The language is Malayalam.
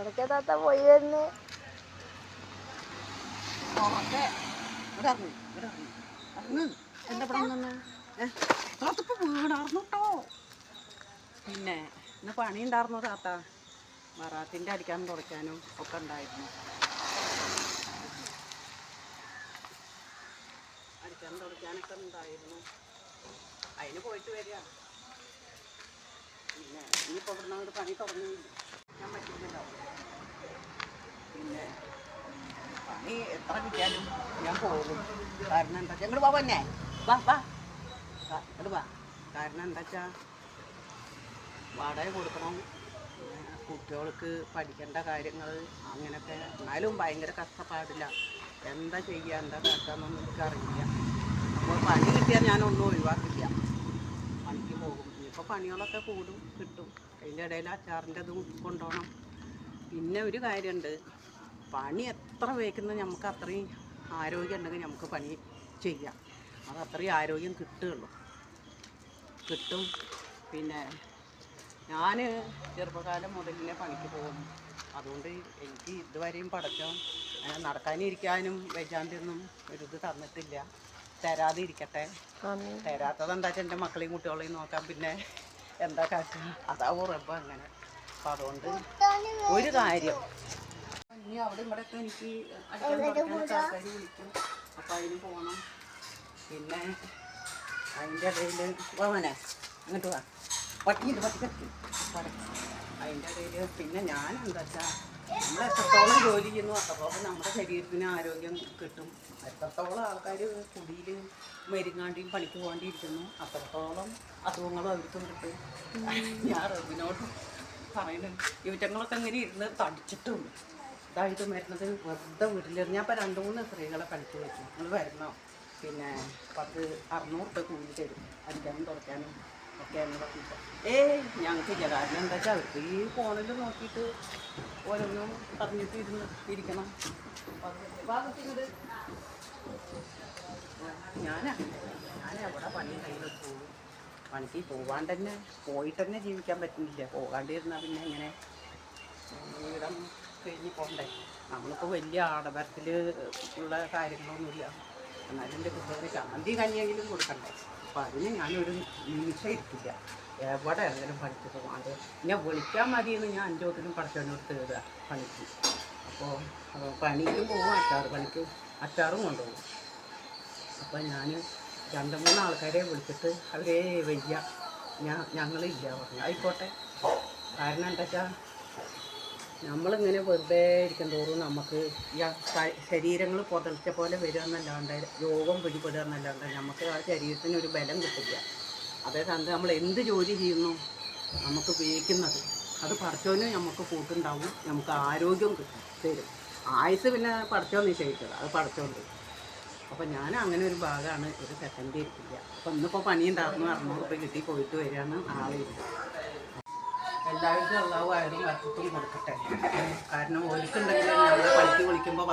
എവിടേക്കാ താത്ത പോയി വരുന്നേ. ഓക്കെ. ഇവിടെ ഇറങ്ങ് ഇവിടെ ഇറങ്ങ്. ഇറങ്ങ്. എന്താ ഇവിടെ നിന്ന് താത്തപ്പോ വീടാർന്നു കേട്ടോ പിന്നെ ഇന്ന് പണി ഉണ്ടായിരുന്നു താത്ത? മറാത്തിന്റെ അടിക്കാനും തുടയ്ക്കാനും ഒക്കെ ഉണ്ടായിരുന്നു. അടിക്കാനും തുടയ്ക്കാനൊക്കെ ഉണ്ടായിരുന്നു. അതിന് പോയിട്ട് വരിക. പിന്നെ ഇനിയിപ്പോൾ ഇവിടുന്ന് അങ്ങോട്ട് പണി തുടങ്ങി. ഞാൻ പറ്റില്ലല്ലോ പിന്നെ പണി എത്ര കിട്ടിയാലും ഞാൻ പോകും. കാരണം എന്താ വെച്ചാൽ ഇങ്ങോട്ട് വാ വാ. ഇങ്ങോട്ട് വാ. കാരണം എന്താ വെച്ചാൽ വാടക കൊടുക്കണം. കുട്ടികൾക്ക് പഠിക്കേണ്ട കാര്യങ്ങൾ അങ്ങനെയൊക്കെ. എന്നാലും ഭയങ്കര കഷ്ടപ്പാടില്ല. എന്താ ചെയ്യുക എന്താ കാട്ടാന്നൊന്നും എനിക്കറിയില്ല അപ്പോൾ പണി കിട്ടിയാൽ ഞാനൊന്നും ഒഴിവാക്കില്ല. പണിക്ക് പോകും. ഇനിയിപ്പോൾ പണികളൊക്കെ കൂടും കിട്ടും. അതിന്റെ ഇടയിൽ അച്ചാറിന്റെ ഇതും കൊണ്ടുപോകണം പിന്നെ ഒരു കാര്യമുണ്ട് പണി എത്ര വേഗം നമുക്ക് അത്രയും ആരോഗ്യം ഉണ്ടെങ്കിൽ നമുക്ക് പണി ചെയ്യാം. അത് അത്രയും ആരോഗ്യം കിട്ടുകയുള്ളൂ. കിട്ടും. പിന്നെ ഞാൻ ചെറുപ്പകാലം മുതലിനെ പണിക്ക് പോകും അതുകൊണ്ട് എനിക്ക് ഇതുവരെയും പടച്ചോ അങ്ങനെ നടക്കാനിരിക്കാനും വെജാന്തിയൊന്നും ഒരു ഇത് തന്നിട്ടില്ല. തരാതെ ഇരിക്കട്ടെ തരാത്തത് എന്താ വെച്ചാൽ എന്റെ മക്കളെയും കുട്ടികളെയും നോക്കാം പിന്നെ എന്താ കാട്ടുക അതാ റബ്ബ് അങ്ങനെ. അപ്പം അതുകൊണ്ട് ഒരു കാര്യം ഇനി അവിടെ ഇവിടെ ഒക്കെ എനിക്ക് ആൾക്കാർ വിളിക്കും. അപ്പം അതിന് പോകണം പിന്നെ അതിന്റെ ഇടയിൽ പോവാനെ അങ്ങോട്ട് വാ. പട്ടിയുണ്ട് പട്ടി കത്തി. അതിന്റെ ഇടയിൽ പിന്നെ ഞാൻ എന്താ വെച്ചാൽ നമ്മൾ എത്രത്തോളം ജോലി ചെയ്യുന്നു അത്രത്തോളം നമ്മുടെ ശരീരത്തിന് ആരോഗ്യം കിട്ടും. എത്രത്തോളം ആൾക്കാർ കുടിയിൽ മരുങ്ങാണ്ടിയും പണിക്ക് പോകേണ്ടിയിരിക്കുന്നു അത്രത്തോളം അസുഖങ്ങളും അവർക്കും കിട്ടും. ഞാൻ റബിനോട് പറയുന്നത് യുവറ്റങ്ങളൊക്കെ ഇങ്ങനെ ഇരുന്ന് തടിച്ചിട്ടും ഇതായിട്ട് വരുന്നത് വെറുതെ വീട്ടിലിരുന്ന് ഞാൻ ഇപ്പോൾ രണ്ട് മൂന്ന് സ്ത്രീകളെ പണിക്ക് വെച്ചു. നിങ്ങൾ വരണോ പിന്നെ പത്ത് അറുന്നൂറ് രൂപ കൂലി തരും. അടിക്കാനും തുറക്കാനും ഒക്കെ എന്ന് പറഞ്ഞിട്ട് ഏയ് ഞങ്ങൾക്കില്ല കാരണം എന്താ വെച്ചാൽ അവർക്ക് ഈ ഫോണിൽ നോക്കിയിട്ട് ഓരോന്നും പറഞ്ഞിട്ട് ഇരുന്ന് ഇരിക്കണം. കയ്യിൽ പോകും? പണിക്ക് പോവാൻ തന്നെ പോയിട്ട് തന്നെ ജീവിക്കാൻ പറ്റുന്നില്ല. പോകാണ്ടിരുന്നാൽ പിന്നെ ഇങ്ങനെ വീടം കഴിഞ്ഞ് പോണ്ടേ നമ്മളിപ്പോൾ വലിയ ആഡംബരത്തിൽ ഉള്ള കാര്യങ്ങളൊന്നുമില്ല. എന്നാലും എന്റെ കുട്ടികളെ ശാന്തി കഞ്ഞിയെങ്കിലും കൊടുക്കണ്ടേ? അപ്പോൾ അതിന് ഞാനൊരു നിമിഷം ഇരിക്കില്ല. എവിടെ ആണെങ്കിലും പണിക്ക് പോകാണ്ട്. എന്നെ വിളിക്കാൻ മതിയെന്ന് ഞാൻ അഞ്ചോത്തിനും പഠിച്ചവനോട് തേടുക പണിക്ക്. അപ്പോൾ പണിക്കും പോകും അച്ചാറ് പണിക്ക്. അച്ചാറും കൊണ്ടുപോകും. അപ്പോൾ ഞാൻ രണ്ട് മൂന്ന് ആൾക്കാരെ വിളിച്ചിട്ട് അവരേ വയ്യ. ഞാൻ ഞങ്ങളില്ല. പറഞ്ഞു ആയിക്കോട്ടെ. കാരണം എന്താ വെച്ചാൽ നമ്മളിങ്ങനെ വെറുതെ ഇരിക്കും തോറും നമുക്ക് ശരീരങ്ങൾ പുതച്ച പോലെ വരിക എന്നല്ലാണ്ട് രോഗം പിടിപെടുക എന്നല്ലാണ്ട് നമുക്ക് ആ ശരീരത്തിന് ഒരു ബലം കിട്ടില്ല. അതേ തന്നെ നമ്മൾ എന്ത് ജോലി ചെയ്യുന്നു? നമുക്ക് ഉപയോഗിക്കുന്നത്. അത് പഠിച്ചവന് നമുക്ക് കൂട്ടുണ്ടാവും നമുക്ക് ആരോഗ്യം കിട്ടും തരും. ആയുസ് പിന്നെ പഠിച്ചോ നിശ്ചയിച്ചത് അത് പഠിച്ചോണ്ട് അപ്പം ഞാൻ അങ്ങനെ ഒരു ഭാഗമാണ് ഒരു സെക്കൻഡ് ഇരിക്കില്ല അപ്പം ഇന്നിപ്പോൾ പണിയുണ്ടാകുന്നു അറുന്നൂറ് രൂപ കിട്ടി പോയിട്ട് വരികയാണ് നാളെ എല്ലാവർക്കും അള്ളാഹു ആയാലും വക്കത്തും കൊടുക്കട്ടെ കാരണം ഓരിക്കുണ്ടെങ്കിൽ നമ്മളെ പണിക്ക് വിളിക്കുമ്പോൾ